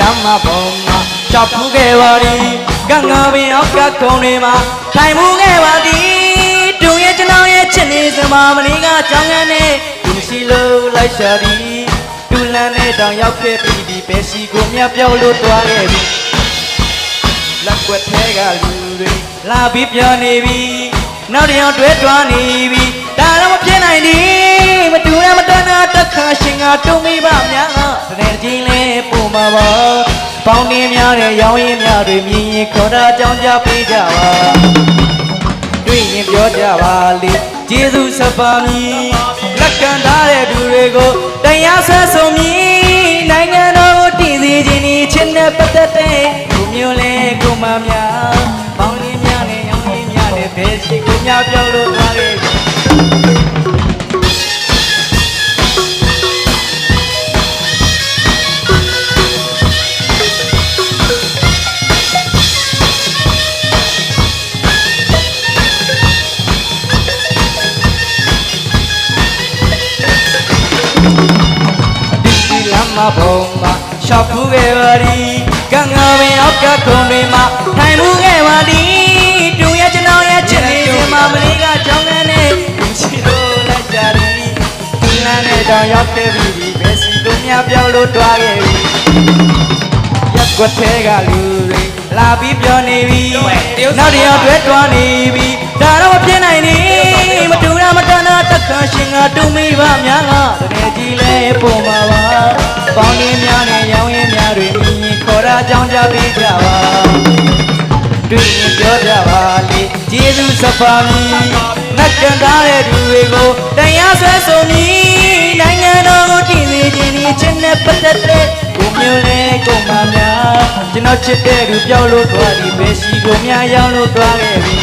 ဘုံမှာချောက်ဖူးခဲ့ပါသည်ကငါပင်အောက်ကခုံတွေမှာထိုင်မှုခဲ့ပါသည်တူရဲ့ကျွန်တော်ရဲ့ချစ်နေစမမလေးကကြောင်းရနဲ့သူရှိလို့လိုက်ရှာသည်တူလန်းနဲ့တောင်ရောက်ခဲ့ပြီးဒီပဲစီကိုမြတ်ပြောလို့တွားခဲ့ပြီလက်ွက်သေးကလူတွေလာပြီးပြောနေပြီနောက်တစ်ယောက်တွဲတွားနေပြီဒါတော့မဖြစ်နိုင်သည်မတူရမတနာတက်ခါရှင်ကတုံးမိပါများတဲ့ကြီးလဲပုံမှာပါ ပေါင်းနေများတဲ့ရောင်းရင်များတွေမြင်ရင်ခေါ်တာကြောင်းကြပေးကြပါတွေ့ရင်ပြောကြပါလေကျေးဇူးဆက်ပါမည်လက်ခံထားတဲ့သူတွေကိုတရားဆွဲဆုံးမည်နိုင်ငံတော်ကိုတည်စေခြင်းဒီချင်းနဲ့ပတ်သက်တဲ့ကို မ်းမဘုံမှာရှောက်ဖူးခဲ့ပါသည်ကံငါပင်အောက်ကခုံတွေမှာထိုင်မှုခဲ့ပါသည်တူရဲ့ကျွန်တော်ရဲ့ချစ်နေစင်မမလေးကကြောင်းကနေသူရှိလို့လိုက်ကြသည်ဒီလမ်းနဲ့တောင်ရောက်ခဲ့ပြီဒီဘယ်စီတို့များပြောင်းလို့တွားခဲ့ပြီရက်ွက်သေးကလူတွေလာပြီးပြောနေပြီနောက်တစ်ယောက်တွဲတွားနေပြီဒါတော့မဖြစ်နိုင်နေမတူတာမတနာတက်ခါရှင်ကတူမိပါများကတကယ်ကြီးလဲပုံပါပါ ပေါင်းရင်းများနဲ့ရောင်းရင်းများတွေမြင်ရင်ခေါ်တာကြောင်းကြပေးကြပါတွေ့ရင်ပြောကြပါလေကျေးဇူးဆက်ပါမည်နှက်ကန်ထားတဲ့သူတွေကိုတရားဆွဲဆိုမည်နိုင်ငံတော်ကိုတည်စေခြင်းဒီချင်းနဲ့ပတ်သက်တဲ့ကိုမျိုးလဲကိုမများကျွန်တော်ချစ်တဲ့သူပြောလို့သွားဒီပဲရှိကိုများရောက်လို့သွားခဲ့ပြီ